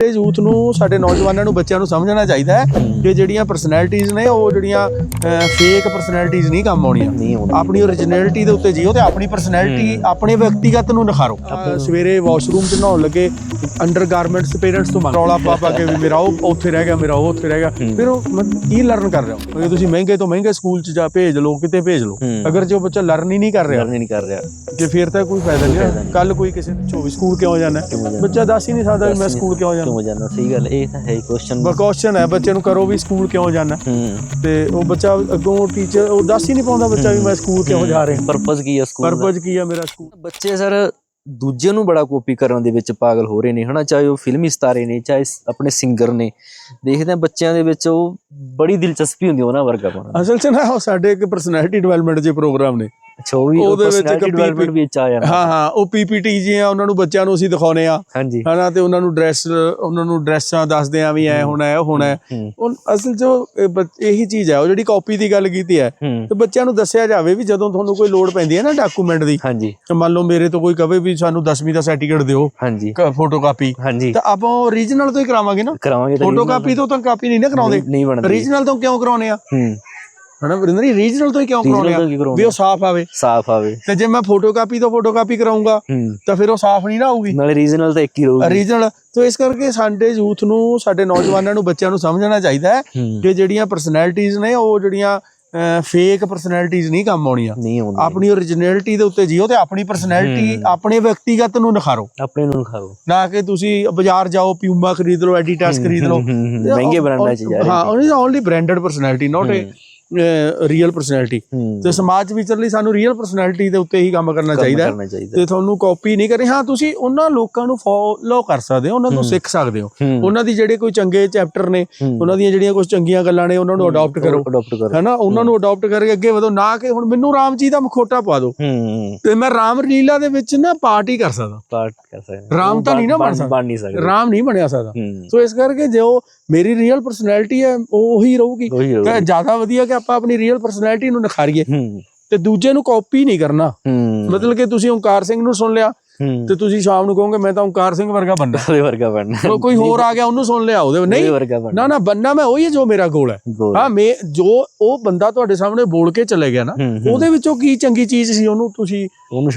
ਇਹ ਯੂਥ ਨੂੰ ਸਾਡੇ ਨੌਜਵਾਨਾਂ ਨੂੰ ਬੱਚਿਆਂ ਨੂੰ ਸਮਝਣਾ ਚਾਹੀਦਾ ਹੈ ਕਿ ਜਿਹੜੀਆਂ ਪਰਸਨੈਲਿਟੀਆਂ ਨੇ ਉਹ ਜਿਹੜੀਆਂ ਫੇਕ ਪਰਸਨੈਲਿਟੀਆਂ ਨਹੀਂ ਕੰਮ ਆਉਣੀਆਂ। ਆਪਣੀ ਓਰੀਜਨੈਲਿਟੀ ਦੇ ਉੱਤੇ ਜੀਓ ਤੇ ਆਪਣੀ ਪਰਸਨੈਲਿਟੀ ਆਪਣੇ ਵਿਅਕਤੀਗਤ ਨੂੰ ਨਿਖਾਰੋ। ਸਵੇਰੇ ਵਾਸ਼ਰੂਮ 'ਚ ਨਹਾਉਣ ਲੱਗੇ ਅੰਡਰ ਗਾਰਮੈਂਟਸ ਪੇਰੈਂਟਸ ਤੋਂ ਮੰਗ ਰੌਲਾ ਪਾ ਪਾ ਕੇ ਵੀ ਮੇਰਾ ਉਹ ਉੱਥੇ ਰਹਿ ਗਿਆ ਮੇਰਾ ਉਹ ਉੱਥੇ ਰਹਿ ਗਿਆ। ਫਿਰ ਉਹ ਕੀ ਲਰਨ ਕਰ ਰਹੇ ਹੋ? ਜੇ ਤੁਸੀਂ ਮਹਿੰਗੇ ਤੋਂ ਮਹਿੰਗੇ ਸਕੂਲ 'ਚ ਜਾ ਭੇਜ ਲਓ ਕਿਤੇ ਭੇਜ ਲਓ ਹੂੰ। ਅਗਰ ਜੇ ਉਹ ਬੱਚਾ ਲਰਨ ਹੀ ਨਹੀਂ ਕਰ ਰਿਹਾ ਲਰਨ ਨਹੀਂ ਕਰ ਰਿਹਾ। ਤੇ ਫਿਰ ਤਾਂ ਕੋਈ ਫਾਇਦਾ ਨਹੀਂ ਕੱਲ ਕੋਈ ਕਿਸੇ ਨੇ 24 ਸਕੂਲ ਕਿਉਂ ਜਾਣਾ? ਬੱਚਾ ਦੱਸ ਹੀ ਨਹੀਂ ਸਕਦਾ ਮੈਂ ਸਕੂਲ ਕਿਉਂ ਜਾਣਾ। ਕਿਉਂ ਜਾਣਾ ਸਹੀ ਗੱਲ ਇਹ ਤਾਂ ਹੈ ਕੁਐਸਚਨ ਕੁਐਸਚਨ ਹੈ ਬੱਚੇ ਨੂੰ ਕਰੋ ਵੀ ਸਕੂਲ ਕਿਉਂ ਜਾਣਾ? ਹੂੰ। ਤੇ ਉਹ ਬੱਚਾ ਅੱਗੋਂ ਟੀਚਰ ਉਹ ਦੱਸ ਹੀ ਨਹੀਂ ਪਾਉਂਦਾ ਬੱਚਾ ਵੀ ਮੈਂ ਸਕੂਲ ਕਿਉਂ ਜਾ ਰਿਹਾ। ਪਰਪਸ ਕੀ ਹੈ ਸਕੂਲ ਪਰਪਸ ਕੀ ਆ ਮੇਰਾ ਸਕੂਲ ਬੱਚੇ ਸਰ ਦੂਜੇ ਨੂੰ ਬੜਾ ਕਾਪੀ ਕਰਨ ਦੇ ਵਿੱਚ ਪਾਗਲ ਹੋ ਰਹੇ ਨੇ ਹਨਾ? ਚਾਹੇ ਉਹ ਫਿਲਮੀ ਸਤਾਰੇ ਨੇ ਚਾਹੇ ਆਪਣੇ ਸਿੰਗਰ ਨੇ। ਦੇਖਦੇ ਆ ਬੱਚਿਆਂ ਦੇ ਵਿੱਚ ਉਹ ਬੜੀ ਦਿਲਚਸਪੀ ਹੁੰਦੀ ਉਹਨਾਂ ਵਰਗਾ ਅਸਲ 'ਚ ਨਾ ਉਹ ਸਾਡੇ ਇੱਕ ਪਰਸਨੈਲਿਟੀ ਡਿਵੈਲਪਮੈਂਟ ਦੇ ਪ੍ਰੋਗਰਾਮ ਨੇ। ਅੱਛਾ ਉਹ ਵੀ ਉਹਦੇ ਵਿੱਚ ਇੱਕ ਵਿੱਚ ਆ ਜਾਣਾ ਹਾਂ ਹਾਂ ਉਹ ਪੀਪੀਟੀ ਜੀ ਆ ਉਹਨਾਂ ਨੂੰ ਬੱਚਿਆਂ ਨੂੰ ਅਸੀਂ ਦਿਖਾਉਨੇ ਆ। ਹਨਾ ਤੇ ਉਹਨਾਂ ਨੂੰ ਡਰੈਸ ਉਹਨਾਂ ਨੂੰ ਡਰੈਸਾਂ ਦੱਸਦੇ ਆ ਵੀ ਐ ਹੋਣਾ ਐ ਹੋਣਾ। ਉਹ ਅਸਲ ਉਹ ਇਹ ਚੀਜ਼ ਹੈ ਉਹ ਜਿਹੜੀ ਕਾਪੀ ਦੀ ਗੱਲ ਕੀਤੀ ਹੈ ਤੇ ਬੱਚਿਆਂ ਨੂੰ ਦੱਸਿਆ ਜਾਵੇ ਵੀ ਜਦੋਂ ਤੁਹਾਨੂੰ ਕੋਈ ਲੋੜ ਪੈਂਦੀ ਹੈ ਨਾ ਡਾਕੂਮੈਂਟ ਦੀ ਹਾਂਜੀ। ਤੇ ਮੰਨ ਲਓ ਮੇਰੇ ਤੋਂ ਕੋਈ ਕਵੇ ਵੀ ਸਾਨੂੰ 10ਵੀਂ ਦਾ ਸਰਟੀਫਿਕੇਟ ਦਿਓ ਹਾਂਜੀ। ਫੋਟੋ ਕਾਪੀ ਹਾਂਜੀ। ਤਾਂ ਆਪਾਂ ਓਰੀਜਨਲ ਤੋਂ ਹੀ ਕਰਾਵਾਂਗੇ ਨਾ। ਕਰਾਵਾਂਗੇ ਤਾਂ ਫੋਟੋ original ਕਾਪੀ ਤੋਂ ਤਾਂ ਕਾਪੀ ਨਹੀਂ ਨਾ ਕਰਾਉਂਦੇ। ਓਰੀਜਨਲ ਤੋਂ ਕਿਉਂ ਕਰਾਉਨੇ ਆ? ਹੂੰ। ਹਨਾ? ਵਰਿੰਦਰ ਜੀ ਰੀਜਨਲ ਤੋਂ ਹੀ ਕਿਉਂ ਕਰਾਉਨੇ original ਆ ਤੋਂ ਕੀ ਵੀ ਉਹ ਸਾਫ਼ ਆਵੇ। ਸਾਫ਼ ਆਵੇ। ਤੇ ਜੇ ਮੈਂ ਫੋਟੋ ਕਾਪੀ ਤੋਂ ਫੋਟੋ ਕਾਪੀ ਕਰਾਉਂਗਾ ਹੂੰ। ਤਾਂ ਫਿਰ ਉਹ ਸਾਫ਼ ਨਹੀਂ ਨਾ ਆਊਗੀ ਨਾਲੇ ਰੀਜਨਲ ਤਾਂ ਇੱਕ ਹੀ ਰਹੂਗੀ। ਓਰੀਜਨਲ ਤੋਂ ਇਸ ਕਰਕੇ ਸਾਡੇ ਯੂਥ ਨੂੰ ਸਾਡੇ ਨੌਜਵਾਨਾਂ ਨੂੰ ਬੱਚਿਆਂ ਨੂੰ ਸਮਝਣਾ ਚਾਹੀਦਾ ਹੈ ਹੂੰ। ਕਿ ਜਿਹੜੀਆਂ ਪਰਸਨੈਲਿਟੀਆਂ ਨੇ ਉਹ ਜਿਹੜੀਆਂ ਫੇਕ ਪਰਸਨੈਲਿਟੀਆਂ ਨਹੀਂ ਕੰਮ ਆਉਣੀਆਂ। ਆਪਣੀ ਓਰੀਜਨੈਲਿਟੀ ਦੇ ਉੱਤੇ ਜੀਓ ਤੇ ਆਪਣੀ ਪਰਸਨੈਲਿਟੀ ਆਪਣੇ ਵਿਅਕਤੀਗਤ ਨੂੰ ਨਿਖਾਰੋ। ਆਪਣੇ ਨੂੰ ਖਾਓ ਨਾ ਕਿ ਤੁਸੀਂ ਬਾਜ਼ਾਰ ਜਾਓ ਪਿਊਮਾ ਖਰੀਦ ਲਓ ਐਡੀਟਾਸ ਖਰੀਦ ਲਓ। ਮਹਿੰਗੇ ਬ੍ਰਾਂਡਾਂ ਚ ਜਾ ਹਾਂ ਉਹਨੀ only branded personality not a real personality ਤੇ ਸਮਾਜ ਵਿਚਰ ਲਈ ਸਾਨੂੰ ਰੀਅਲ ਪਰਸਨੈਲਿਟੀ ਦੇ ਉੱਤੇ ਹੀ ਕੰਮ ਕਰਨਾ ਚਾਹੀਦਾ। ਕਰਨਾ ਤੇ ਤੁਹਾਨੂੰ ਕਾਪੀ ਨਹੀਂ ਕਰੇ। ਹਾਂ ਤੁਸੀਂ ਉਹਨਾਂ ਲੋਕਾਂ ਨੂੰ ਫੋਲੋ ਕਰ ਸਕਦੇ ਹੋ ਉਹਨਾਂ ਤੋਂ ਸਿੱਖ ਸਕਦੇ ਹੋ। ਉਹਨਾਂ ਦੀ ਜਿਹੜੇ ਕੋਈ ਚੰਗੇ ਚੈਪਟਰ ਨੇ। ਉਹਨਾਂ ਦੀਆਂ ਜਿਹੜੀਆਂ ਕੁਝ ਚੰਗੀਆਂ ਗੱਲਾਂ ਨੇ ਉਹਨਾਂ ਨੂੰ ਅਡਾਪਟ ਕਰੋ। ਹੈਨਾ? ਉਹਨਾਂ ਨੂੰ ਅਡਾਪਟ ਕਰਕੇ ਅੱਗੇ ਵਧੋ। ਨਾ ਕਿ ਹੁਣ ਮੈਨੂੰ ਰਾਮ ਜੀ ਦਾ ਮਖੋਟਾ ਪਾ ਦਿਓ। ਤੇ ਮੈਂ ਰਾਮ ਲੀਲਾ ਦੇ ਵਿੱਚ ਨਾ ਪਾਰਟੀ ਕਰ ਸਕਦਾ। ਪਾਰਟ ਕਰ ਸਕਦੇ ਰਾਮ ਤਾਂ ਨਹੀਂ ਨਾ ਬਣ ਸਕਦਾ। ਰਾਮ ਨਹੀਂ ਬਣਿਆ ਸਕਦਾ। ਸੋ ਇਸ ਕਰਕੇ ਜੋ ਮੇਰੀ ਰੀਅਲ ਪਰਸਨੈਲਿਟੀ ਹੈ ਉਹ ਉਹੀ ਰਹੂਗੀ। ਤੇ ਜ਼ਿਆਦਾ ਵਧੀਆ ਕਿ ਆਪਾਂ ਆਪਣੀ ਰੀਅਲ ਪਰਸਨੈਲਿਟੀ ਨੂੰ ਨਿਖਾਰੀਏ। ਤੇ ਦੂਜੇ ਨੂੰ ਕਾਪੀ ਨਹੀਂ ਕਰਨਾ। ਮਤਲਬ ਕਿ ਤੁਸੀਂ ਓਂਕਾਰ ਸਿੰਘ ਨੂੰ ਸੁਣ ਲਿਆ ਤੇ ਤੁਸੀਂ ਸ਼ਾਮ ਨੂੰ ਕਹੋਗੇ ਮੈਂ ਤਾਂ ਓਂਕਾਰ ਸਿੰਘ ਵਰਗਾ ਬਣਨਾ ਉਹਦੇ ਵਰਗਾ ਬਣਨਾ ਕੋਈ ਹੋਰ ਆ ਗਿਆ ਉਹਨੂੰ ਸੁਣ ਲਿਆ ਉਹਦੇ। ਨਹੀਂ ਨਾ ਨਾ ਬੰਨਾ ਮੈਂ ਉਹੀ ਜੋ ਮੇਰਾ ਗੋਲ ਹੈ। ਹਾਂ ਮੈਂ ਜੋ ਉਹ ਬੰਦਾ ਤੁਹਾਡੇ ਸਾਹਮਣੇ ਬੋਲ ਕੇ ਚਲੇ ਗਿਆ ਨਾ। ਉਹਦੇ ਵਿੱਚੋਂ ਕੀ ਚੰਗੀ ਚੀਜ਼ ਸੀ ਉਹਨੂੰ ਤੁਸੀਂ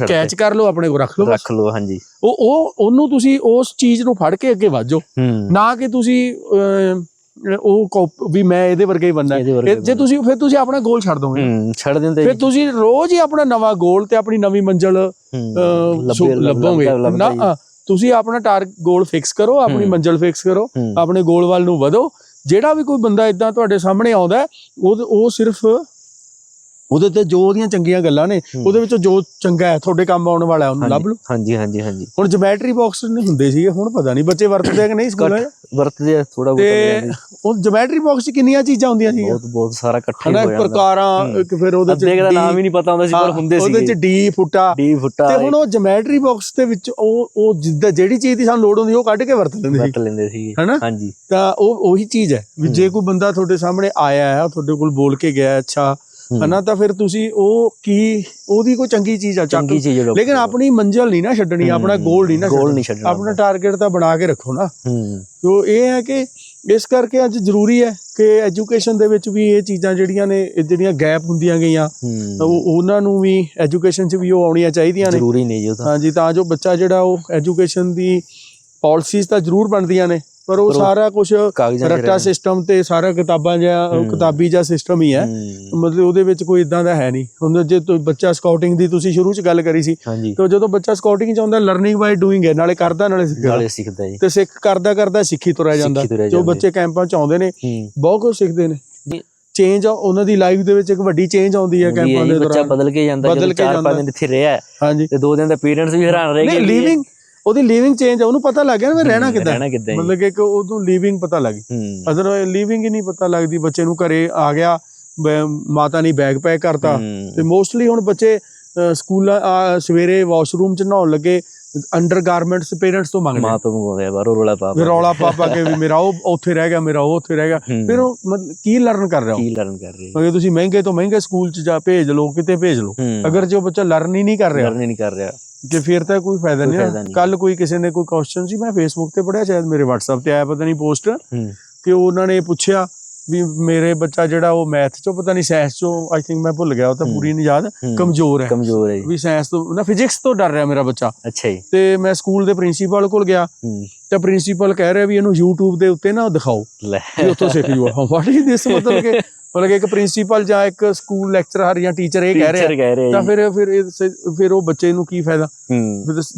ਕੈਚ ਕਰ ਲਓ ਆਪਣੇ ਕੋਲ ਰੱਖ ਲਓ ਰੱਖ ਲਓ ਹਾਂਜੀ। ਉਹ ਉਹ ਉਹਨੂੰ ਤੁਸੀਂ ਉਸ ਚੀਜ਼ ਨੂੰ ਫੜ ਕੇ ਅੱਗੇ ਵਧੋ ਹੂੰ। ਨਾ ਕਿ ਤੁਸੀਂ ਉਹ ਕਾਪ- ਵੀ ਮੈਂ ਇਹਦੇ ਵਰਗਾ ਹੀ ਬੰਨਾ ਇਹਦੇ ਵਰਗਾ ਹੀ ਜੇ ਤੁਸੀਂ ਫਿਰ ਤੁਸੀਂ ਆਪਣਾ ਗੋਲ ਛੱਡ ਦੋਗੇ। ਹੂੰ ਛੱਡ ਦਿੰਦੇ ਫਿਰ ਤੁਸੀਂ ਰੋਜ਼ ਹੀ ਆਪਣਾ ਨਵਾਂ ਗੋਲ ਤੇ ਆਪਣੀ ਨਵੀਂ ਮੰਜ਼ਲ ਅਹ, ਸੋ- ਲੱਭੋਗੇ। ਨਾ ਅ, ਤੁਸੀਂ ਆਪਣਾ ਟਾਰਗੇਟ ਗੋਲ ਫਿਕਸ ਕਰੋ ਆਪਣੀ ਹੂੰ। ਮੰਜ਼ਲ ਫਿਕਸ ਕਰੋ। ਆਪਣੇ ਗੋਲ ਵੱਲ ਨੂੰ ਵਧੋ। ਜਿਹੜਾ ਵੀ ਕੋਈ ਬੰਦਾ ਇਦਾਂ ਤੁਹਾਡੇ ਸਾਹਮਣੇ ਆਉਂਦਾ ਹੈ, ਉਹ ਉਹ ਸਿਰਫ ਉਹਦੇ ਤੇ ਜੋ ਉਹਦੀਆਂ ਚੰਗੀਆਂ ਗੱਲਾਂ ਨੇ। ਉਹਦੇ ਵਿੱਚੋਂ ਜੋ ਚੰਗਾ ਹੈ ਤੁਹਾਡੇ ਕੰਮ ਆਉਣ ਵਾਲਾ ਉਹਨੂੰ ਲੱਭ ਲਓ। ਹਾਂਜੀ ਹਾਂਜੀ ਹਾਂਜੀ। ਹੁਣ ਜਿਓਮੈਟਰੀ ਬਾਕਸ ਨੇ ਹੁੰਦੇ ਸੀਗੇ ਹੁਣ ਪਤਾ ਨਹੀਂ ਬੱਚੇ ਵਰਤਦੇ ਆ ਕਿ ਨਹੀਂ ਸਕੂਲਾਂ 'ਚ? ਵਰਤਦੇ ਆ ਥੋੜਾ ਤੇ ਬਹੁਤ ਉਹ ਜਿਓਮੈਟਰੀ ਬਾਕਸ 'ਚ ਕਿੰਨੀਆਂ ਚੀਜ਼ਾਂ ਹੁੰਦੀਆਂ ਸੀਗੀਆਂ? ਬਹੁਤ ਬਹੁਤ ਸਾਰਾ ਇਕੱਠਾ ਹੀ ਜਾਂਦਾ ਪ੍ਰਕਾਰਾਂ। ਇੱਕ ਫਿਰ ਉਹਦੇ 'ਚ ਅੱਧੇ ਦਾ ਨਾਮ ਹੀ ਨਹੀਂ ਪਤਾ ਹੁੰਦਾ ਸੀ ਪਰ ਹੁੰਦੇ ਉਹਦੇ 'ਚ ਡੀ ਫੁੱਟਾ। ਡੀ ਫੁੱਟਾ ਤੇ ਹੁਣ ਉਹ ਜਿਓਮੈਟਰੀ ਬਾਕਸ ਦੇ ਵਿੱਚ ਉਹ ਉਹ ਜਿੱਦਾਂ ਜਿਹੜੀ ਚੀਜ਼ ਦੀ ਸਾਨੂੰ ਲੋੜ ਹੁੰਦੀ ਉਹ ਕੱਢ ਕੇ ਵਰਤ ਲੈਂਦੇ ਸੀ। ਵਰਤ ਲੈਂਦੇ ਸੀ ਹਨਾ? ਹਾਂਜੀ। ਤਾਂ ਉਹ ਉਹੀ ਚੀਜ਼ ਹੈ। ਵੀ ਜੇ ਕੋਈ ਬੰਦਾ ਤੁਹਾਡੇ ਸਾਹਮਣੇ ਆਇਆ ਹੈ ਤੁਹਾਡੇ ਕੋਲ ਬੋਲ ਕੇ ਗਿਆ ਅੱਛਾ। ਹਨਾ ਤਾਂ ਫਿਰ ਤੁਸੀਂ ਉਹ ਕੀ ਉਹਦੀ ਕੋਈ ਚੰਗੀ ਚੀਜ਼ ਆ ਚੱਕ ਚੰਗੀ ਚੀਜ਼ adopt ਲੇਕਿਨ। ਆਪਣੀ ਮੰਜ਼ਿਲ ਨਹੀਂ ਨਾ ਛੱਡਣੀ ਆਪਣਾ ਗੋਲ ਨਹੀਂ ਨਾ ਗੋਲ ਛੱਡਣਾ। ਨਹੀਂ ਛੱਡਣਾ ਆਪਣਾ ਟਾਰਗੇਟ ਤਾਂ ਬਣਾ ਕੇ ਰੱਖੋ ਨਾ। ਹੂੰ। ਸੋ ਇਹ ਹੈ ਕਿ ਇਸ ਕਰਕੇ ਅੱਜ ਜ਼ਰੂਰੀ ਹੈ ਕਿ ਐਜੂਕੇਸ਼ਨ ਦੇ ਵਿੱਚ ਵੀ ਇਹ ਚੀਜ਼ਾਂ ਜਿਹੜੀਆਂ ਨੇ ਜਿਹੜੀਆਂ ਗੈਪ ਹੁੰਦੀਆਂ ਗਈਆਂ ਤਾਂ ਉਹਨਾਂ ਨੂੰ ਵੀ ਐਜੂਕੇਸ਼ਨ 'ਚ ਵੀ ਉਹ ਆਉਣੀਆਂ ਚਾਹੀਦੀਆਂ ਨੇ। ਜ਼ਰੂਰੀ ਨਹੀਂ ਜੀ ਉਹ ਤਾਂ। ਹਾਂਜੀ ਤਾਂ ਜੋ ਬੱਚਾ ਜਿਹੜਾ ਉਹ ਐਜੂਕੇਸ਼ਨ ਦੀ ਪਾਲਿਸੀਜ਼ ਤਾਂ ਜ਼ਰੂਰ ਬਣਦੀਆਂ ਨੇ। ਪਰ ਉਹ ਸਾਰਾ ਕੁਝ ਰੱਟਾ ਸਿਸਟਮ ਤੇ ਸਾਰਾ ਕਿਤਾਬਾਂ ਹੂੰ। ਕਿਤਾਬੀ ਜਿਹਾ ਸਿਸਟਮ ਹੀ ਹੈ। ਮਤਲਬ ਉਹਦੇ ਵਿੱਚ ਕੋਈ ਇਦਾਂ ਦਾ ਹੈ ਨਹੀਂ। ਹੁਣ ਜੇ ਤੂੰ ਬੱਚਾ ਸਕਾਊਟਿੰਗ ਦੀ ਤੁਸੀਂ ਸ਼ੁਰੂ 'ਚ ਗੱਲ ਕਰੀ ਸੀ ਤੇ ਜਦੋਂ ਬੱਚਾ ਸਕਾਊਟਿੰਗ 'ਚ ਆਉਂਦਾ ਲਰਨਿੰਗ ਬਾਈ ਡੂਇੰਗ ਹੈ ਨਾਲੇ ਕਰਦਾ ਨਾਲੇ ਸਿੱਖਦਾ। ਨਾਲੇ ਸਿੱਖਦਾ ਜੀ। ਤੇ ਸਿੱਖ ਕਰਦਾ ਕਰਦਾ ਸਿੱਖੀ ਤੁਰਿਆ ਜਾਂਦਾ। ਜੋ। ਬੱਚੇ ਕੈਂਪਾਂ 'ਚ ਆਉਂਦੇ ਨੇ ਬਹੁਤ ਕੁਝ ਸਿੱਖਦੇ ਨੇ। ਜੀ। ਚੇਂਜ ਉਹਨਾਂ ਦੀ ਲਾਈਫ ਦੇ ਵਿੱਚ ਇੱਕ ਵੱਡੀ ਚੇਂਜ ਆਉਂਦੀ ਹੈ ਕੈਂਪਾਂ ਜੀ, ਦੇ ਬੱਚਾ ਦੌਰਾਨ। ਬਦਲ ਕੇ ਜਾਂਦਾ ਜਦੋਂ ਕੇ ਚਾਰ ਜਾਂਦਾ। ਪੰਜ ਦਿਨ ਇੱਥੇ ਰਿਹਾ ਹਾਂਜੀ। ਤੇ ਦੋ ਦਿਨ ਦਾ ਪੇਰੈਂਟਸ ਵੀ ਹੈਰਾਨ ਰਹਿ ਗਏ ਨਹੀਂ ਲਿਵਿੰਗ ਉਹਦੀ ਲਿਵਿੰਗ ਚੇਂਜ ਆ ਉਹਨੂੰ ਪਤਾ ਲੱਗ ਗਿਆ ਨਾ ਵੀ ਰਹਿਣਾ ਹੂੰ, ਕਿੱਦਾਂ। ਰਹਿਣਾ ਕਿੱਦਾਂ। ਮਤਲਬ ਕਿ ਉਹਨੂੰ ਲਿਵਿੰਗ ਪਤਾ ਲੱਗ ਗਈ। ਹੂੰ। ਅਦਰ ਲਿਵਿੰਗ ਹੀ ਨਹੀਂ ਪਤਾ ਲੱਗਦੀ ਬੱਚੇ ਨੂੰ ਘਰੇ ਆ ਗਿਆ ਮਾਤਾ ਨੇ ਬੈਗ ਪੈਕ ਕਰਤਾ। ਹੂੰ, ਤੇ ਮੋਸਟਲੀ ਹੁਣ ਬੱਚੇ ਸਕੂਲਾਂ ਸਵੇਰੇ ਵਾਸ਼ਰੂਮ ਚ ਨਹਾਉਣ ਲੱਗੇ ਅੰਡਰ ਗਾਰਮੈਂਟਸ ਪੇਰੈਂਟਸ ਤੋਂ ਮੰਗਦੇ। ਮਾਂ ਤੋਂ ਮੰਗਵਾਉਂਦੇ ਆ ਬਾਹਰੋਂ ਰੋਲਾ ਪਾ ਰੌਲਾ ਪਾ ਪਾ ਕੇ ਵੀ ਮੇਰਾ ਉਹ ਉੱਥੇ ਰਹਿ ਗਿਆ ਮੇਰਾ ਉਹ ਉੱਥੇ ਰਹਿ ਗਿਆ। ਹੂੰ। ਫਿਰ ਉਹ ਮਤਲਬ ਕੀ ਲਰਨ ਕਰ ਰਹੇ ਹੋ? ਕੀ ਲਰਨ ਕਰ ਰਹੇ ਅਗਰ ਤੁਸੀਂ ਮਹਿੰਗੇ ਤੋਂ ਮਹਿੰਗੇ ਸਕੂਲ ਚ ਜਾ ਭੇਜ ਲਓ ਕਿਤੇ ਭੇਜ ਲਓ। ਹੂੰ। ਅਗਰ ਜੇ ਉਹ ਬੱਚਾ ਲਰਨ ਹੀ ਨਹੀਂ ਕਰ ਰਿਹਾ। ਲਰਨ ਨਹੀਂ ਕਰ ਰਿਹਾ। ਤੇ ਫਿਰ ਤਾਂ ਕੋਈ ਫਾਇਦਾ ਨਹੀਂ। ਕੱਲ ਕੋਈ ਕਿਸੇ ਨੇ ਕੋਈ ਕੁਐਸਚਨ ਸੀ ਮੈਂ ਫੇਸਬੁੱਕ ਤੇ ਪੜਿਆ ਸ਼ਾਇਦ ਮੇਰੇ WhatsApp ਤੇ ਆਇਆ ਪਤਾ ਨਹੀਂ ਪੋਸਟ ਕਿ ਉਹਨਾਂ ਨੇ ਪੁੱਛਿਆ ਵੀ ਮੇਰੇ ਬੱਚਾ ਜਿਹੜਾ ਉਹ ਮੈਥ ਚੋਂ ਪਤਾ ਨਹੀਂ ਸਾਇੰਸ ਚੋਂ ਆਈ ਥਿੰਕ ਮੈਂ ਭੁੱਲ ਗਿਆ ਉਹ ਤਾਂ। ਪੂਰੀ ਨਹੀਂ ਯਾਦ। ਕਮਜ਼ੋਰ ਹੈ। ਕਮਜ਼ੋਰ ਹੈ ਜੀ। ਵੀ ਸਾਇੰਸ ਤੋਂ ਨਾ ਫਿਜ਼ਿਕਸ ਤੋਂ ਡਰ ਰਿਹਾ ਮੇਰਾ ਬੱਚਾ। ਅੱਛਾ ਜੀ। ਤੇ ਮੈਂ ਸਕੂਲ ਦੇ ਪ੍ਰਿੰਸੀਪਲ ਕੋਲ ਗਿਆ। ਤਾਂ ਪ੍ਰਿੰਸੀਪਲ ਕਹਿ ਰਿਹਾ ਵੀ ਇਹਨੂੰ YouTube ਦੇ ਉੱਤੇ ਨਾ ਦਿਖਾਓ। ਲੈ। ਉੱਥੋਂ ਸਿੱਖ ਜੂਗਾ। ਵਾਟ ਇਜ਼ ਦਿਸ ਮਤਲਬ ਕਿ ਮਤਲਬ ਕਿ ਇੱਕ ਪ੍ਰਿੰਸੀਪਲ ਜਾਂ ਇੱਕ ਸਕੂਲ ਲੈਕਚਰਰ ਜਾਂ ਟੀਚਰ ਇਹ ਕਹਿ ਰਿਹਾ ਤਾਂ ਫਿਰ ਫਿਰ ਫਿਰ ਉਹ ਬੱਚੇ ਨੂੰ ਕੀ ਫਾਇਦਾ?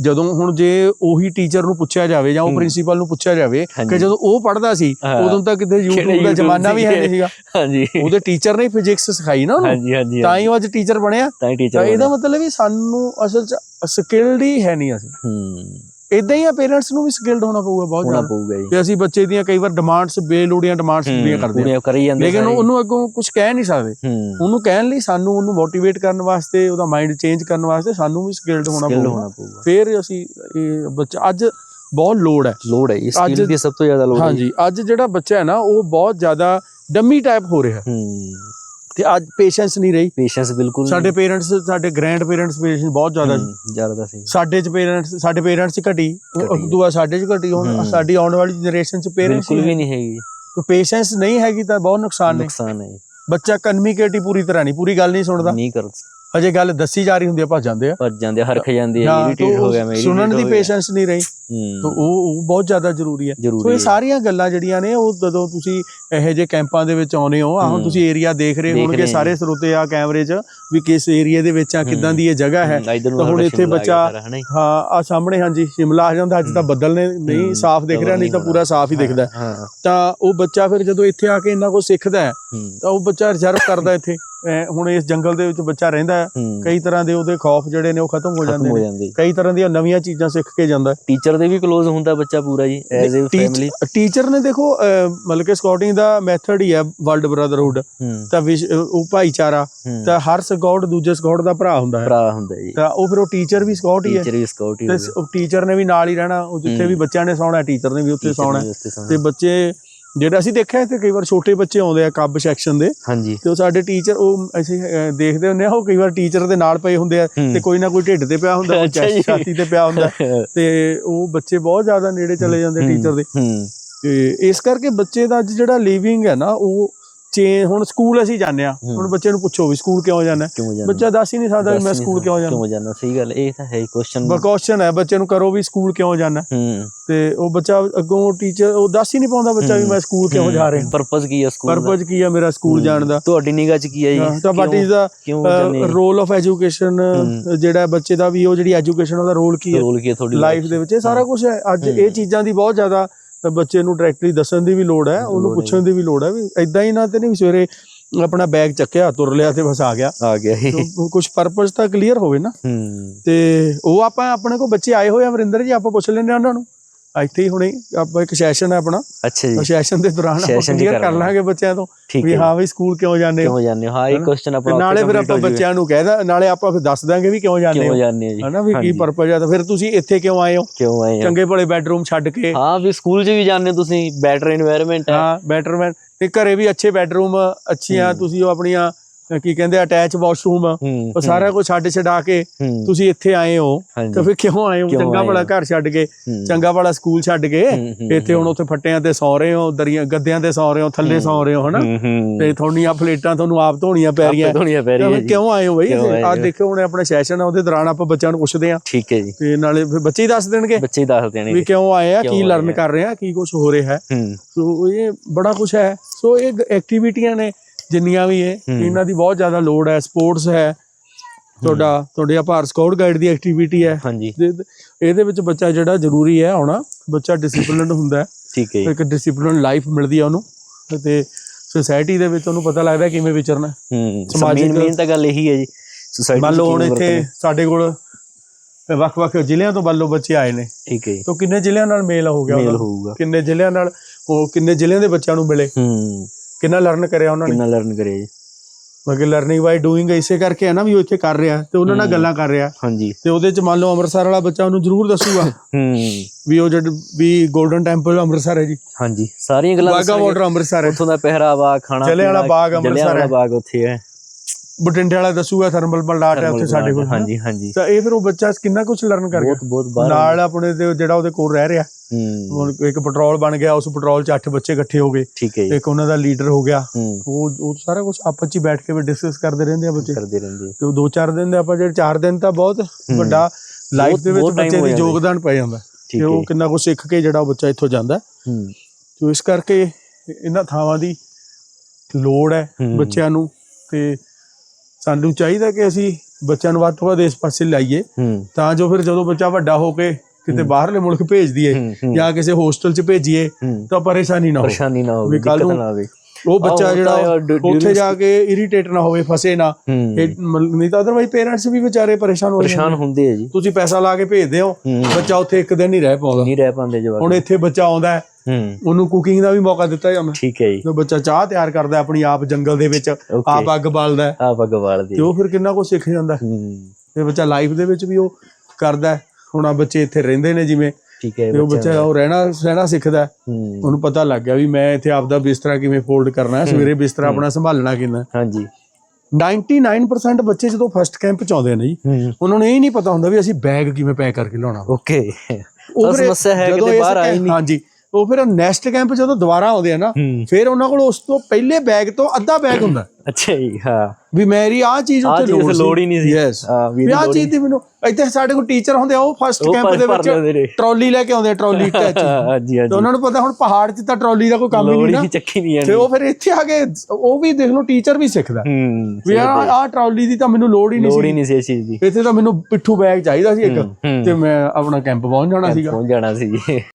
ਜਦੋਂ ਹੁਣ ਜੇ ਉਹੀ ਟੀਚਰ ਨੂੰ ਪੁੱਛਿਆ ਜਾਵੇ ਜਾਂ ਉਹ। ਪ੍ਰਿੰਸੀਪਲ ਨੂੰ ਪੁੱਛਿਆ ਜਾਵੇ। ਕਿ ਜਦੋਂ ਉਹ ਪੜ੍ਹਦਾ ਸੀ। ਉਦੋਂ ਤੱਕ ਕਿਤੇ YouTube ਦਾ ਜ਼ਮਾਨਾ ਵੀ ਹੈ ਨਹੀਂ ਸੀਗੇ। ਹਾਂਜੀ। ਉਹਦੇ ਟੀਚਰ ਨੇ ਫਿਜ਼ਿਕਸ ਸਿਖਾਈ ਨਾ ਉਹਨੂੰ। ਤਾਂ ਹੀ ਉਹ ਅੱਜ ਟੀਚਰ ਬਣਿਆ। ਤਾਂ ਤਾਂ ਇਹਦਾ ਮਤਲਬ ਵੀ ਸਾਨੂੰ ਅਸਲ ਚ ਸਕਿਲਡ ਹੀ ਹੈ ਨਹੀਂ ਅਸੀਂ। ਹੂੰ। ਇਦਾਂ ਹੀ ਆ ਪੇਰੈਂਟਸ ਨੂੰ ਵੀ ਸਕਿਲਡ ਹੋਣਾ ਪਊਗਾ ਬਹੁਤ ਹੋਣਾ ਜ਼ਿਆਦਾ। ਪਊਗਾ ਜੀ। ਤੇ ਅਸੀਂ ਬੱਚੇ ਦੀਆਂ ਕਈ ਵਾਰ ਡਿਮਾਂਡਸ ਬੇਲੋੜੀਆਂ ਡਿਮਾਂਡਸ ਪੂਰੀਆਂ ਕਰਦੇ ਹਾਂ ਕਰੀ ਜਾਂਦੇ ਲੇਕਿਨ। ਉਹਨੂੰ ਅੱਗੋਂ ਕੁਝ ਕਹਿ ਨਹੀਂ ਸਕਦੇ। ਉਹਨੂੰ ਕਹਿਣ ਲਈ ਸਾਨੂੰ ਉਹਨੂੰ ਮੋਟੀਵੇਟ ਕਰਨ ਵਾਸਤੇ ਉਹਦਾ ਮਾਈਂਡ ਚੇਂਜ ਕਰਨ ਵਾਸਤੇ ਸਾਨੂੰ ਵੀ ਸਕਿਲਡ ਹੋਣਾ ਪਊਗਾ। ਫਿਰ ਅਸੀਂ ਇਹ ਬੱਚਾ ਅੱਜ ਬਹੁਤ ਲੋੜ ਹੈ। ਲੋੜ ਹੈ ਇਸ ਸਕਿੱਲ ਦੀ ਸਭ ਤੋਂ ਜ਼ਿਆਦਾ ਲੋੜ ਹੈ ਹਾਂਜੀ ਅੱਜ ਜਿਹੜਾ ਬੱਚਾ ਹੈ ਨਾ ਉਹ ਬਹੁਤ ਜ਼ਿਆਦਾ ਡੰਮੀ ਟਾਈਪ ਹੋ ਰਿਹਾ ਹੂੰ। ਤੇ ਅੱਜ ਪੇਸ਼ੈਂਸ ਨਹੀਂ ਰਹੀ। ਪੇਸ਼ੈਂਸ ਬਿਲਕੁਲ ਸਾਡੇ ਪੇਰੈਂਟਸ ਸਾਡੇ ਗ੍ਰੈਂਡ ਪੇਰੈਂਟਸ ਪੇਸ਼ੈਂਸ ਬਹੁਤ ਜ਼ਿਆਦਾ ਸੀ। ਹੂੰ, ਜ਼ਿਆਦਾ ਸੀ। ਸਾਡੇ ਚ ਪੇਰੈਂਟਸ ਸਾਡੇ ਪੇਰੈਂਟਸ ਚ ਘਟੀ। ਦੁਆ ਸਾਡੇ ਚ ਘਟੀ ਹੁਣ ਹੂੰ। ਸਾਡੀ ਆਉਣ ਵਾਲੀ ਜਨਰੇਸ਼ਨ ਚ ਪੇਰੈਂਟਸ ਬਿਲਕੁਲ ਵੀ ਨਹੀਂ ਹੈਗੀ। ਤਾਂ ਪੇਸ਼ੈਂਸ ਨਹੀਂ ਹੈਗੀ ਤਾਂ ਬਹੁਤ ਨੁਕਸਾਨ ਨੇ। ਨੁਕਸਾਨ ਹੈ ਬੱਚਾ ਕਨਮਿਊਨੀਕੇਟ ਹੀ ਪੂਰੀ ਤਰ੍ਹਾਂ ਨਹੀਂ ਪੂਰੀ ਗੱਲ ਨਹੀਂ ਸੁਣਦਾ। ਨਹੀਂ ਕਰ ਅਜੇ ਗੱਲ ਦੱਸੀ ਜਾ ਰਹੀ ਹੁੰਦੀ ਆ ਭੱਜ ਜਾਂਦੇ ਆ। ਭੱਜ ਜਾਂਦੇ ਆ, ਹਰਖ ਜਾਂਦੇ ਆ ਹਾਂ, ਇਰੀਟੇਟ ਹੋ ਗਿਆ ਮੈਂ ਸੁਣਨ ਦੀ ਹੋ। ਪੇਸ਼ੈਂਸ ਨਹੀਂ ਰਹੀ। ਤਾਂ ਉਹ ਉਹ ਬਹੁਤ ਜ਼ਿਆਦਾ ਜ਼ਰੂਰੀ ਹੈ। ਸੋ ਇਹ। ਸਾਰੀਆਂ ਗੱਲਾਂ ਜਿਹੜੀਆਂ ਨੇ ਉਹ ਜਦੋਂ ਤੁਸੀਂ ਇਹੋ ਜਿਹੇ ਕੈਂਪਾਂ ਦੇ ਵਿੱਚ ਆਉਨੇ ਹੋ ਆਹ। ਤੁਸੀਂ ਏਰੀਆ ਦੇਖ ਰਹੇ ਹੋਣਗੇ ਸਾਰੇ ਸਰੋਤੇ ਆ ਕੈਮਰੇ 'ਚ ਵੀ ਕਿਸ ਏਰੀਆ ਦੇ ਵਿੱਚ ਆ ਕਿੱਦਾਂ। ਦੀ ਇਹ ਜਗ੍ਹਾ ਹੈ। ਤਾਂ ਹੁਣ ਇੱਥੇ ਬੱਚਾ-? ਹਾਂ ਆ ਸਾਹਮਣੇ ਹਾਂਜੀ ਸ਼ਿਮਲਾ ਆ ਜਾਂਦਾ ਅੱਜ ਤਾਂ। ਬੱਦਲ ਨੇ ਨਹੀਂ ਸਾਫ਼ ਦਿਖ ਰਿਹਾ ਨਹੀਂ ਤਾਂ ਪੂਰਾ ਸਾਫ਼ ਹੀ ਦਿਖਦਾ। ਤਾਂ ਉਹ ਬੱਚਾ ਫਿਰ ਜਦੋਂ ਇੱਥੇ ਆ ਕੇ ਇੰਨਾ ਕੁਝ ਸਿੱਖਦਾ ਤਾਂ ਉਹ ਬੱਚਾ ਰਿਜ਼ਰਵ ਕਰਦਾ ਇੱਥੇ। ਹੁਣ ਇਸ ਜੰਗਲ ਦੇ ਵਿੱਚ ਬੱਚਾ ਰਹਿੰਦਾ ਹੈ ਕਈ ਤਰ੍ਹਾਂ ਦੇ ਉਹਦੇ ਖੌਫ ਜਿਹੜੇ ਨੇ ਉਹ ਖਤਮ ਹੋ ਜਾਂਦੇ ਨੇ। ਕਈ ਤਰ੍ਹਾਂ ਦੀਆਂ ਨਵੀਆਂ ਚੀਜ਼ਾਂ ਸਿੱਖ ਕੇ ਜਾਂਦਾ ਟੀਚਰ ਦੇ ਵੀ ক্লোਜ਼ ਹੁੰਦਾ ਬੱਚਾ ਪੂਰਾ ਜੀ ਐਜ਼ ਅ ਫੈਮਿਲੀ ਟੀਚਰ ਨੇ ਦੇਖੋ ਮਤਲਬ ਕਿ ਸਕਾਊਟਿੰਗ ਦਾ ਮੈਥਡ ਹੀ ਹੈ ਵਰਲਡ ਬ੍ਰਦਰਹੁੱਡ ਤਾਂ ਉਹ ਭਾਈਚਾਰਾ ਤਾਂ ਹਰ ਸਕਾਊਟ ਦੂਜੇ ਸਕਾਊਟ ਦਾ ਭਰਾ ਹੁੰਦਾ ਹੈ। ਭਰਾ ਹੁੰਦਾ ਜੀ। ਤਾਂ ਉਹ ਫਿਰ ਉਹ ਟੀਚਰ ਵੀ ਸਕਾਊਟ ਹੀ ਹੈ। ਟੀਚਰ ਵੀ ਸਕਾਊਟ ਹੀ ਤੇ ਟੀਚਰ ਨੇ ਵੀ ਨਾਲ ਹੀ ਰਹਿਣਾ ਉਹ ਜਿੱਥੇ। ਵੀ ਬੱਚਿਆਂ ਨੇ ਸੌਣਾ ਟੀਚਰ ਨੇ ਵੀ ਉੱਥੇ ਸੌਣਾ। ਤੇ ਬੱਚੇ ਜਿਹੜਾ ਅਸੀਂ ਦੇਖਿਆ ਇੱਥੇ ਕਈ ਵਾਰ ਛੋਟੇ ਬੱਚੇ ਆਉਂਦੇ ਆ ਕੱਬ ਸੈਕਸ਼ਨ ਦੇ ਹਾਂਜੀ ਤੇ ਉਹ ਸਾਡੇ ਟੀਚਰ ਉਹ ਅਸੀਂ ਅਹ, ਦੇਖਦੇ ਹੁੰਦੇ ਆ ਉਹ ਕਈ ਵਾਰ ਟੀਚਰ ਦੇ ਨਾਲ ਪਏ ਹੁੰਦੇ ਆ ਹੂੰ। ਤੇ ਕੋਈ ਨਾ ਕੋਈ ਢਿੱਡ ਤੇ ਪਿਆ ਹੁੰਦਾ ਅੱਛਾ ਜੀ। chest, ਛਾਤੀ ਤੇ ਪਿਆ ਹੁੰਦਾ ਤੇ ਉਹ ਬੱਚੇ ਬਹੁਤ ਜ਼ਿਆਦਾ ਨੇੜੇ ਚਲੇ ਜਾਂਦੇ ਟੀਚਰ ਦੇ ਹੂੰ ਤੇ ਇਸ ਕਰਕੇ ਬੱਚੇ ਦਾ ਅੱਜ ਜਿਹੜਾ ਲਿਵਿੰਗ ਹੈ ਨਾ ਉਹ ਚੇ ਹੁਣ ਸਕੂਲ ਅਸੀਂ ਜਾਂਦੇ ਆ। ਹੁਣ ਬੱਚੇ ਨੂੰ ਪੁੱਛੋ ਵੀ ਸਕੂਲ ਕਿਉਂ ਜਾਂਦਾ ਬੱਚਾ ਦੱਸ ਹੀ ਨਹੀਂ ਸਕਦਾ ਵੀ ਮੈਂ ਸਕੂਲ ਕਿਉਂ ਜਾਣਾ ਕਿਉਂ ਜਾਣਾ ਸਹੀ ਗੱਲ ਇਹ ਤਾਂ ਹੈ ਕੁਐਸਚਨ ਕੁਐਸਚਨ ਹੈ ਬੱਚੇ ਨੂੰ ਕਰੋ ਵੀ ਸਕੂਲ ਕਿਉਂ ਜਾਣਾ ਹੂੰ। ਤੇ ਉਹ ਬੱਚਾ ਅੱਗੋਂ ਟੀਚਰ ਉਹ ਦੱਸ ਹੀ ਨਹੀਂ ਪਾਉਂਦਾ ਬੱਚਾ ਵੀ ਮੈਂ ਸਕੂਲ ਕਿਉਂ ਜਾ ਰਿਹਾ। ਪਰਪਸ ਕੀ ਹੈ ਸਕੂਲ ਦਾ? ਪਰਪਸ ਕੀ ਹੈ ਮੇਰਾ ਸਕੂਲ ਜਾਣ ਦਾ? ਤੁਹਾਡੀ ਨਿਗਾਹ ਚ ਕੀ ਹੈ ਜੀ? ਤਾਂ what is the role of education. ਜਿਹੜਾ ਬੱਚੇ ਦਾ ਵੀ ਉਹ ਜਿਹੜੀ ਐਜੂਕੇਸ਼ਨ ਉਹਦਾ ਰੋਲ ਕੀ ਹੈ ਰੋਲ ਕੀ ਹੈ ਤੁਹਾਡੀ ਲਾਈਫ ਦੇ ਵਿੱਚ ਇਹ ਸਾਰਾ ਕੁਝ ਹੈ। ਅੱਜ ਇਹ ਚੀਜ਼ਾਂ ਦੀ ਬਹੁਤ ਜ਼ਿਆਦਾ ਬੱਚੇ ਨੂੰ ਡਾਇਰੈਕਟਲੀ ਦੱਸਣ ਦੀ ਵੀ ਲੋੜ ਹੈ ਉਹਨੂੰ। ਪੁੱਛਣ ਦੀ ਵੀ ਲੋੜ ਹੈ ਵੀ ਐਦਾਂ ਹੀ ਨਾ ਤੇ ਨਹੀਂ ਸਵੇਰੇ ਆਪਣਾ ਬੈਗ ਚੱਕਿਆ ਤੁਰ ਲਿਆ ਤੇ ਬਸ ਆ ਗਿਆ। ਆ ਗਿਆ ਕੁਝ ਪਰਪਸ ਤਾਂ ਕਲੀਅਰ ਹੋਵੇ ਨਾ। ਤੇ ਉਹ ਆਪਾਂ ਆਪਣੇ ਕੋਲ ਬੱਚੇ ਆਏ ਹੋਏ ਆ ਅਮਰਿੰਦਰ ਜੀ ਆਪਾਂ ਪੁੱਛ ਲੈਂਦੇ ਆ ਉਹਨਾਂ ਨੂੰ। ਇੱਥੇ ਹੁਣੇ ਆਪਾਂ ਇੱਕ ਸੈਸ਼ਨ ਹੈ ਆਪਣਾ। ਅੱਛਾ ਜੀ। ਸੈਸ਼ਨ ਦੇ ਦੌਰਾਨ ਆਪਾਂ ਕਲੀਅਰ ਕਰ ਲਾਂਗੇ ਬੱਚਿਆਂ ਤੋਂ ਵੀ ਹਾਂ ਵੀ ਸਕੂਲ ਕਿਉਂ ਜਾਂਦੇ ਕਿਉਂ ਜਾਂਦੇ ਹਾਂ? ਇਹ ਕੁਐਸਚਨ ਆਪਣਾ ਨਾਲੇ ਫਿਰ ਆਪਾਂ ਬੱਚਿਆਂ ਨੂੰ ਕਹਿਦਾ ਨਾਲੇ ਆਪਾਂ ਫਿਰ ਦੱਸ ਦਾਂਗੇ ਵੀ ਕਿਉਂ ਜਾਂਦੇ ਕਿਉਂ ਜਾਂਦੇ ਜੀ। ਹਨਾ ਵੀ ਕੀ ਪਰਪਸ ਆ ਤਾਂ ਫਿਰ ਤੁਸੀਂ ਇੱਥੇ ਕਿਉਂ ਆਏ ਹੋ? ਕਿਉਂ ਆਏ ਚੰਗੇ ਭਲੇ ਬੈਡਰੂਮ ਛੱਡ ਕੇ। ਹਾਂ ਵੀ ਸਕੂਲ 'ਚ ਵੀ ਜਾਂਦੇ ਤੁਸੀਂ ਬੈਟਰ এনवायरमेंट ਹੈ। ਹਾਂ ਬੈਟਰਮੈਂਟ ਤੇ ਘਰੇ ਵੀ ਅੱਛੇ ਬੈਡਰੂਮ ਅੱਛੀਆਂ ਤੁਸੀਂ ਉਹ ਆਪਣੀਆਂ ਕੀ ਕਹਿੰਦੇ ਅਟੈਚ ਵਾਸ਼ਰੂਮ ਹੂੰ ਉਹ ਸਾਰਾ ਕੁਝ ਛੱਡ ਛਡਾ ਕੇ ਤੁਸੀਂ ਇੱਥੇ ਆਏ ਹੋ। ਤਾਂ ਫਿਰ ਕਿਉਂ ਆਏ ਹੋ? ਚੰਗਾ ਹੋ? ਘਰ ਛੱਡ ਕੇ। ਚੰਗਾ ਭਲਾ ਸਕੂਲ ਛੱਡ ਕੇ ਇੱਥੇ ਹੁਣ ਉੱਥੇ ਫੱਟਿਆਂ ਤੇ ਸੌ ਰਹੇ ਹੋ ਦਰੀਆਂ ਗੱਦਿਆਂ ਤੇ ਸੌ ਰਹੇ ਹੋ ਥੱਲੇ ਸੌ ਰਹੇ ਹੋ ਹਨਾ? ਤੇ ਤੁਹਾਡੀਆਂ ਪਲੇਟਾਂ ਤੁਹਾਨੂੰ ਆਪ ਧੋਣੀਆਂ ਪੈ ਰਹੀਆਂ ਕਿਉਂ ਆਏ ਹੋ ਬਈ ਆ? ਦੇਖੋ ਹੁਣ ਆਪਣਾ ਸੈਸ਼ਨ ਆ ਉਹਦੇ ਦੌਰਾਨ ਆਪਾਂ ਬੱਚਿਆਂ ਨੂੰ ਪੁੱਛਦੇ ਆ ਠੀਕ ਹੈ ਜੀ। ਤੇ ਨਾਲੇ ਫਿਰ ਬੱਚੇ ਹੀ ਦੱਸ ਦੇਣਗੇ। ਬੱਚੇ ਹੀ ਦੱਸ ਦੇਣਗੇ ਵੀ ਕਿਉਂ ਆਏ ਆ ਕੀ ਲਰਨ ਆ। ਕਰ ਰਹੇ ਆ ਕੀ ਕੁਝ ਹੋ ਰਿਹਾ ਹੂੰ। ਸੋ ਇਹ ਬੜਾ ਕੁਝ ਹੈ। ਸੋ ਇਹ ਐਕਟੀਵਿਟੀਆਂ ਨੇ। ਜਿੰਨੀਆਂ ਵੀ ਇਹ। ਇਹਨਾਂ ਦੀ ਬਹੁਤ ਜ਼ਿਆਦਾ ਲੋੜ ਹੈ ਸਪੋਰਟਸ ਹੈ। ਤੁਹਾਡਾ ਤੁਹਾਡੇ ਆ ਭਾਰਤ ਸਕਾਊਟ ਗਾਈਡ ਦੀ ਐਕਟੀਵਿਟੀ ਹੈ। ਹਾਂਜੀ। ਇਹਦੇ ਵਿੱਚ ਬੱਚਾ ਜਿਹੜਾ ਜ਼ਰੂਰੀ ਹੈ ਆਉਣਾ ਬੱਚਾ ਡਿਸਪਲਿਨਡ ਹੁੰਦਾ ਹੈ। ਠੀਕ ਹੈ ਇੱਕ ਡਿਸਪਲਿਨ ਲਾਈਫ ਮਿਲਦੀ ਹੈ ਉਹਨੂੰ। ਤੇ ਸੋਸਾਇਟੀ ਦੇ ਵਿੱਚ ਉਹਨੂੰ ਪਤਾ ਲੱਗਦਾ ਕਿਵੇਂ ਵਿਚਰਨਾ ਹੈ। ਸਮਾਜਿਕ- ਮੇਨ ਤਾਂ ਗੱਲ ਇਹੀ ਹੈ ਜੀ। ਸੋਸਾਇਟੀ ਮੰਨ ਲਓ ਹੁਣ ਇੱਥੇ ਸਾਡੇ ਕੋਲ ਵੱਖ-ਵੱਖ ਜ਼ਿਲ੍ਹਿਆਂ ਤੋਂ ਲਓ ਬੱਚੇ ਆਏ ਨੇ। ਠੀਕ ਹੈ ਜੀ। ਤਾਂ ਕਿੰਨੇ ਜ਼ਿਲ੍ਹਿਆਂ ਨਾਲ ਮੇਲ ਹੋ ਗਿਆ ਮੇਲ? ਹੋਊਗਾ। ਕਿੰਨੇ ਜ਼ਿਲ੍ਹਿਆਂ ਨਾਲ ਉਹ ਕਿੰਨੇ ਜ਼ਿਲ੍ਹਿਆਂ ਦੇ ਬੱਚਿਆਂ ਨੂੰ ਮਿਲੇ? ਹੂੰ। ਕਿੰਨਾ ਲਰਨ ਕਰਿਆ ਉਹਨਾਂ ਨੇ? ਕਿੰਨਾ ਲਰਨ ਕਰੇ ਜੀ। ਮਤਲਬ ਲਰਨਿੰਗ ਬਾਈ ਡੂਇੰਗ ਇਸੇ ਕਰਕੇ ਹੈ ਨਾ ਵੀ ਉਹ ਇੱਥੇ ਕਰ ਰਿਹਾ ਤੇ ਉਹਨਾਂ ਨਾਲ। ਗੱਲਾਂ ਕਰ ਰਿਹਾ। ਹਾਂਜੀ। ਤੇ ਉਹਦੇ ਚ ਮੰਨ ਲਓ ਅੰਮ੍ਰਿਤਸਰ ਵਾਲਾ ਬੱਚਾ ਉਹਨੂੰ ਜ਼ਰੂਰ ਦੱਸੂਗਾ ਹੂੰ। ਵੀ ਉਹ ਜਦ ਵੀ 골ਡਨ ਟੈਂਪਲ ਅੰਮ੍ਰਿਤਸਰ ਹੈ ਜੀ। ਹਾਂਜੀ। ਸਾਰੀਆਂ ਗੱਲਾਂ ਬਾਗਾ। ਬਾਰਡਰ ਅੰਮ੍ਰਿਤਸਰ ਹੈ। ਉੱਥੋਂ ਦਾ ਪਹਿਰਾਵਾ ਖਾਣਾ ਜਲਿਆਂ ਵਾਲਾ ਬਾਗ ਅੰਮ੍ਰਿਤਸਰ ਹੈ। ਬਾਗ ਉੱਥੇ ਹੈ। ਬਟਿੰਡੇ ਵਾਲਾ ਦੱਸੂਗਾ ਥਰਮਲ ਪਲਾਟ ਹੈ ਉੱਥੇ ਸਾਡੇ ਕੋਲ ਹਾਂਜੀ ਹਾਂਜੀ। ਤਾਂ ਇਹ ਫਿਰ ਉਹ ਬੱਚਾ ਕਿੰਨਾ ਕੁਝ ਲਰਨ ਕਰ ਗਿਆ? ਬਹੁਤ ਬਹੁਤ ਬਾਹਰ ਨਾਲ ਆਪਣੇ ਤੇ ਜਿਹੜਾ ਉਹਦੇ ਕੋਲ ਰਹਿ ਰਿਹਾ ਹੂੰ। ਹੁਣ ਇੱਕ ਪੈਟਰੋਲ ਬਣ ਗਿਆ ਉਸ ਪੈਟਰੋਲ 'ਚ ਅੱਠ ਬੱਚੇ ਇਕੱਠੇ ਹੋ ਗਏ। ਇੱਕ ਉਹਨਾਂ ਦਾ ਲੀਡਰ ਹੋ ਗਿਆ। ਉਹ ਉਹ ਸਾਰਾ ਕੁਝ ਆਪਸ 'ਚ ਬੈਠ ਕੇ ਵੀ ਡਿਸਕਸ ਕਰਦੇ ਰਹਿੰਦੇ ਆ ਬੱਚੇ। ਕਰਦੇ ਰਹਿੰਦੇ ਤੇ ਦੋ ਚਾਰ ਦਿਨ ਦੇ ਆਪਾਂ ਜਿਹੜੇ ਚਾਰ ਦਿਨ ਤਾਂ ਬਹੁਤ ਵੱਡਾ ਲਾਈਫ ਦੇ ਵਿੱਚ ਬੱਚੇ ਦੀ ਯੋਗਦਾਨ ਪੈ ਜਾਂਦਾ। ਹੈ ਉਹ ਕਿੰਨਾ ਕੁਝ ਸਿੱਖ ਕੇ ਜਿਹੜਾ ਬੱਚਾ ਇੱਥੋਂ ਜਾਂਦਾ। ਹੂੰ। ਤੇ ਇਸ ਕਰਕੇ ਇਹਨਾਂ ਥਾਵਾਂ ਦੀ ਲੋੜ ਹੂੰ। ਬੱਚਿਆਂ ਨੂੰ। ਤੇ ਸਾਨੂੰ ਚਾਹੀਦਾ ਕਿ ਅਸੀਂ ਬੱਚਿਆਂ ਨੂੰ ਵੱਧ ਤੋਂ ਵੱਧ ਇਸ ਪਾਸੇ ਲਾਈਏ ਤਾਂ ਜੋ ਫਿਰ ਜਦੋਂ ਬੱਚਾ ਵੱਡਾ ਹੋ ਕੇ ਕਿਤੇ ਬਾਹਰਲੇ ਮੁਲਕ ਭੇਜ ਦਈਏ। ਜਾਂ ਕਿਸੇ ਹੋਸਟਲ 'ਚ ਭੇਜੀਏ ਤਾਂ ਪਰੇਸ਼ਾਨੀ ਨਾ ਹੋਵੇ। ਪਰੇਸ਼ਾਨੀ ਨਾ ਹੋਵੇ ਦਿੱਕਤ ਨਾ ਆਵੇ। ਉਹ ਬੱਚਾ ਤਾਂ ਜਿਹੜਾ ਉੱਥੇ ਜਾ ਕੇ ਇਰੀਟੇਟ ਨਾ ਹੋਵੇ ਫਸੇ ਨਾ। ਨਹੀਂ ਤਾਂ ਅਦਰਵਾਈਜ਼ ਪੇਰੈਂਟਸ ਵੀ ਵਿਚਾਰੇ ਪਰੇਸ਼ਾਨ ਹੋ ਪਰੇਸ਼ਾਨ ਹੁੰਦੇ ਆ ਜੀ। ਤੁਸੀਂ ਪੈਸਾ ਲਾ ਕੇ ਭੇਜਦੇ ਹੋ ਬੱਚਾ ਉੱਥੇ ਇੱਕ ਦਿਨ ਨਹੀਂ ਰਹਿ ਪਾਉਂਦਾ। ਨਹੀਂ ਰਹਿ ਪਾਉਂਦੇ ਜਵਾਕ। ਹੁਣ ਇੱਥੇ ਬੱਚਾ ਆਉਂਦਾ ਹੈ ਉਹਨੂੰ ਕੁਕਿੰਗ ਦਾ ਵੀ ਮੌਕਾ ਦਿੱਤਾ ਜਾਂਦਾ। ਠੀਕ ਹੈ ਜੀ। ਜੋ ਬੱਚਾ ਚਾਹ ਤਿਆਰ ਕਰਦਾ ਆਪਣੀ ਆਪ ਜੰਗਲ ਦੇ ਵਿੱਚ ਆਪ ਅੱਗ ਬਾਲਦਾ ਹੈ। ਆ ਭਗਵਾਨ ਦੀ ਤੇ ਉਹ ਫਿਰ ਕਿੰਨਾ ਕੁਝ ਸਿੱਖ ਜਾਂਦਾ ਤੇ ਬੱਚਾ ਲਾਈਫ ਦੇ ਵਿੱਚ ਵੀ ਉਹ ਕਰਦਾ। ਹੁਣ ਆ ਬੱਚੇ ਇੱਥੇ ਰਹਿੰਦੇ ਨੇ ਜਿਵੇਂ ਠੀਕ ਹੈ ਤੇ ਉਹ ਬੱਚਾ ਉਹ ਰਹਿਣਾ ਰਹਿਣਾ ਸਿੱਖਦਾ ਉਹਨੂੰ ਪਤਾ ਲੱਗ ਗਿਆ ਵੀ ਮੈਂ ਇੱਥੇ ਆਪਦਾ ਬਿਸਤਰਾ ਕਿਵੇਂ ਫੋਲਡ ਕਰਨਾ ਹੈ ਸਵੇਰੇ ਬਿਸਤਰਾ ਆਪਣਾ ਸੰਭਾਲਣਾ ਕਿੰਨਾ ਹਾਂਜੀ। 99% ਬੱਚੇ ਜਦੋਂ ਫਸਟ ਕੈਂਪ ਚ ਆਉਂਦੇ ਨੇ ਜੀ ਉਹਨਾਂ ਨੂੰ ਇਹ ਨਹੀਂ ਪਤਾ ਹੁੰਦਾ ਵੀ ਅਸੀਂ ਬੈਗ ਕਿਵੇਂ ਪੈਕ ਕਰਕੇ ਲਿਆਉਣਾ ਓਕੇ ਉਹ ਸਮੱਸਿਆ ਹੈ ਕਿ ਬਾਹਰ ਆਈ ਨਹੀਂ। ਹਾਂਜੀ। ਉਹ ਫਿਰ ਨੈਕਸਟ ਕੈਂਪ ਜਦੋਂ ਦੁਬਾਰਾ ਆਉਂਦੇ ਆ ਨਾ ਫਿਰ ਉਹਨਾਂ ਕੋਲ ਉਸ ਤੋਂ ਪਹਿਲੇ ਬੈਗ ਤੋਂ ਅੱਧਾ ਬੈਗ ਹੁੰਦਾ। ਅੱਛਾ ਜੀ ਹਾਂ। ਵੀ ਮੇਰੀ ਆਹ ਚੀਜ਼ ਉੱਥੇ ਚੀਜ਼ ਉੱਥੇ ਲੋੜ ਹੀ ਨਹੀਂ ਸੀ। ਯੈਸ ਵੀ ਲੋੜ ਚੀਜ਼ ਦੀ ਮੈਨੂੰ ਇੱਥੇ ਸਾਡੇ ਕੋਲ ਟੀਚਰ ਹੁੰਦੇ ਆ ਉਹ ਫਸਟ ਕੈਂਪ ਦੇ ਵਿੱਚ। ਟਰਾਲੀ ਲੈ ਕੇ ਆਉਂਦੇ ਆ ਟਰਾਲੀ ਟੈਚ ਹਾਂਜੀ ਤੇ ਹਾਂਜੀ ਉਹਨਾਂ ਨੂੰ ਪਤਾ ਹੁਣ ਪਹਾੜ 'ਚ ਤਾਂ ਟਰਾਲੀ ਦਾ ਕੋਈ ਕੰਮ ਹੀ ਲੋੜ ਨਹੀਂ ਹੀ ਨਾ। ਚੱਕੀ ਨਹੀਂ ਤੇ ਜਾਂਦੀ। ਉਹ ਫਿਰ ਇੱਥੇ ਆ ਕੇ ਉਹ ਵੀ ਦੇਖ ਲਓ ਟੀਚਰ ਵੀ ਸਿੱਖਦਾ। ਹੂੰ ਵੀ ਆਹ ਆਹ ਟਰਾਲੀ ਦੀ ਤਾਂ ਮੈਨੂੰ ਲੋੜ ਹੀ ਨਹੀਂ ਲੋੜ ਹੀ ਸੀ ਨਹੀਂ ਸੀ ਇਸ ਚੀਜ਼ ਦੀ। ਇੱਥੇ ਤਾਂ ਮੈਨੂੰ ਪਿੱਠੂ ਬੈਗ ਚਾਹੀਦਾ ਸੀ ਇੱਕ। ਤੇ ਮੈਂ ਆਪਣਾ ਕੈਂਪ ਪਹੁੰਚ ਜਾਣਾ ਸੀਗਾ। ਪਹੁੰਚ ਜਾਣਾ ਸੀ।